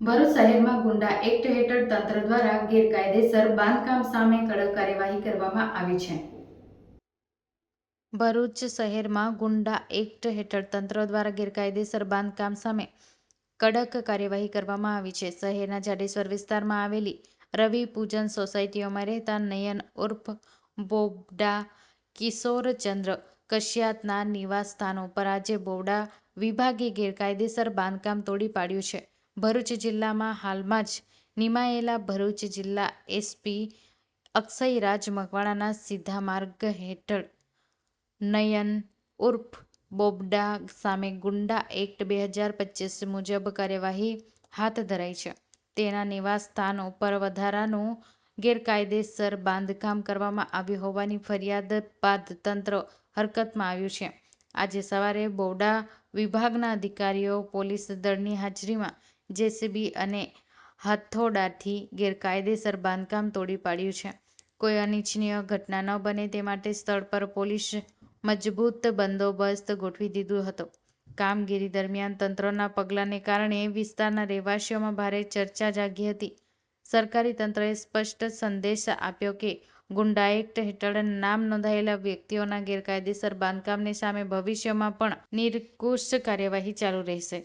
ભરૂચ શહેરમાં ગુંડા એક્ટ હેઠળ તંત્ર દ્વારા ગેરકાયદેસર બાંધકામ સામે કડક કાર્યવાહી કરવામાં આવી છે. ભરૂચ શહેરમાં ગુંડા એક્ટ હેઠળ તંત્ર દ્વારા ગેરકાયદેસર બાંધકામ સામે કડક કાર્યવાહી કરવામાં આવી છે. શહેરના જાડેશ્વર વિસ્તારમાં આવેલી રવિ પૂજન સોસાયટીઓમાં રહેતા નયન ઉર્ફ બોબડા કિશોરચંદ્ર કશ્યાતના નિવાસ સ્થાન ઉપર આજે બોવડા વિભાગે ગેરકાયદેસર બાંધકામ તોડી પાડ્યું છે. ભરૂચ જિલ્લામાં હાલમાં જ નિમાયેલા ભરૂચ જિલ્લા એસપી અક્ષયરાજ મકવાણાના સીધા માર્ગ હેઠળ નયન ઉર્ફ બોબડા સામે ગુંડા એક્ટ બે હજાર પચીસ મુજબ કાર્યવાહી હાથ ધરાઈ છે. તેના નિવાસ સ્થાન ઉપર વધારાનું ગેરકાયદેસર બાંધકામ કરવામાં આવ્યું હોવાની ફરિયાદ બાદ તંત્ર હરકતમાં આવ્યું છે. આજે સવારે બોડા વિભાગના અધિકારીઓ પોલીસ દળની હાજરીમાં જેસીબી અને હથોડાથી ગેરકાયદેસર બાંધકામ તોડી પાડ્યું છે. કોઈ અનિચ્છનીય ઘટના ન બને તે માટે સ્થળ પર પોલીસ મજબૂત બંદોબસ્ત ગોઠવી દીધો હતો. કામગીરી દરમિયાન તંત્રના પગલાંને કારણે વિસ્તારના રહેવાસીઓમાં ભારે ચર્ચા જાગી હતી. સરકારી તંત્રએ સ્પષ્ટ સંદેશ આપ્યો કે ગુંડા એક્ટ હેઠળ નામ નોંધાયેલા વ્યક્તિઓના ગેરકાયદેસર બાંધકામને સામે ભવિષ્યમાં પણ નિરંકુશ કાર્યવાહી ચાલુ રહેશે.